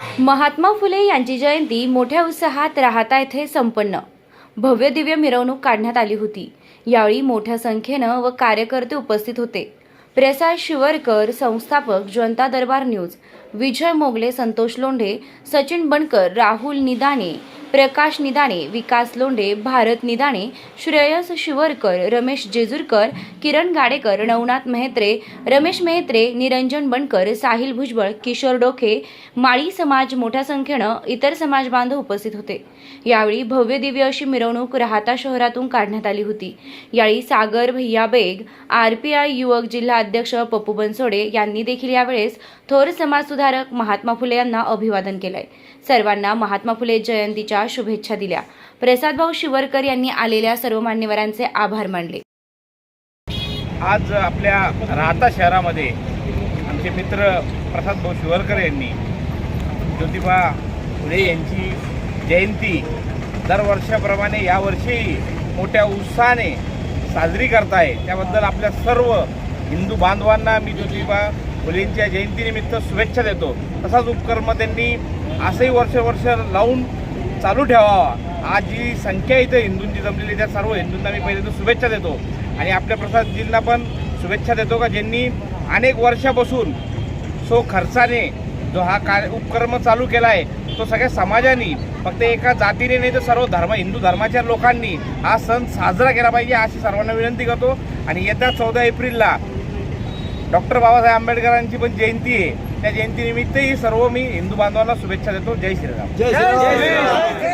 महात्मा फुले यांची जयंती मोठ्या उत्साहात राहता येथे संपन्न. भव्य दिव्य मिरवणूक काढण्यात आली होती. यावेळी मोठ्या संख्येनं व कार्यकर्ते उपस्थित होते. प्रसाद शिवरकर संस्थापक जनता दरबार न्यूज विजय मोगले संतोष लोंढे सचिन बनकर राहुल निदाने प्रकाश निदाणे विकास लोंढे भारत निदाणे श्रेयस शिवरकर रमेश जेजूरकर किरण गाडेकर नवनाथ मेहत्रे रमेश मेहत्रे निरंजन बनकर साहिल भुजबळ किशोर डोके माळी समाज मोठ्या संख्येनं इतर समाज बांधव उपस्थित होते. यावेळी भव्य दिव्य अशी मिरवणूक राहता शहरातून काढण्यात आली होती. यावेळी सागर भैया बेग आर पी आय युवक जिल्हा अध्यक्ष पप्पू बनसोडे यांनी देखील यावेळेस थोर समाजसुधारक महात्मा फुले यांना अभिवादन केलंय. सर्वांना महात्मा फुले जयंतीच्या शुभेच्छा दिल्या. प्रसादभाऊ शिवरकर यांनी आलेल्या सर्व मान्यवरांचे आभार मानले. आज आपल्या राहता शहरामध्ये आमचे मित्र प्रसादभाऊ शिवरकर यांनी ज्योतिबा फुले यांची जयंती दरवर्षाप्रमाणे यावर्षीही मोठ्या उत्साहाने साजरी करताय त्याबद्दल आपल्या सर्व हिंदू बांधवांना मी ज्योतिबा फुलेंच्या जयंतीनिमित्त शुभेच्छा देतो. तसाच उपक्रम त्यांनी असंही वर्ष वर्ष लावून चालू ठेवावा आज जी संख्या इथे हिंदूंची जमलेली त्या सर्व हिंदूंना मी पहिले तर शुभेच्छा देतो. आणि आपल्या प्रसादजींना पण शुभेच्छा देतो का ज्यांनी अनेक वर्षापासून सो खर्चाने जो हा कार्य उपक्रम चालू केला आहे तो सगळ्या समाजाने फक्त एका जातीने नाही तर सर्व धर्म हिंदू धर्माच्या लोकांनी हा सण साजरा केला पाहिजे अशी सर्वांना विनंती करतो. आणि येत्या चौदा एप्रिलला डॉक्टर बाबासाहेब आंबेडकरांची पण जयंती आहे. त्या जयंतीनिमित्तही सर्व मी हिंदू बांधवांना शुभेच्छा देतो. जय श्रीराम. जय श्रीराम.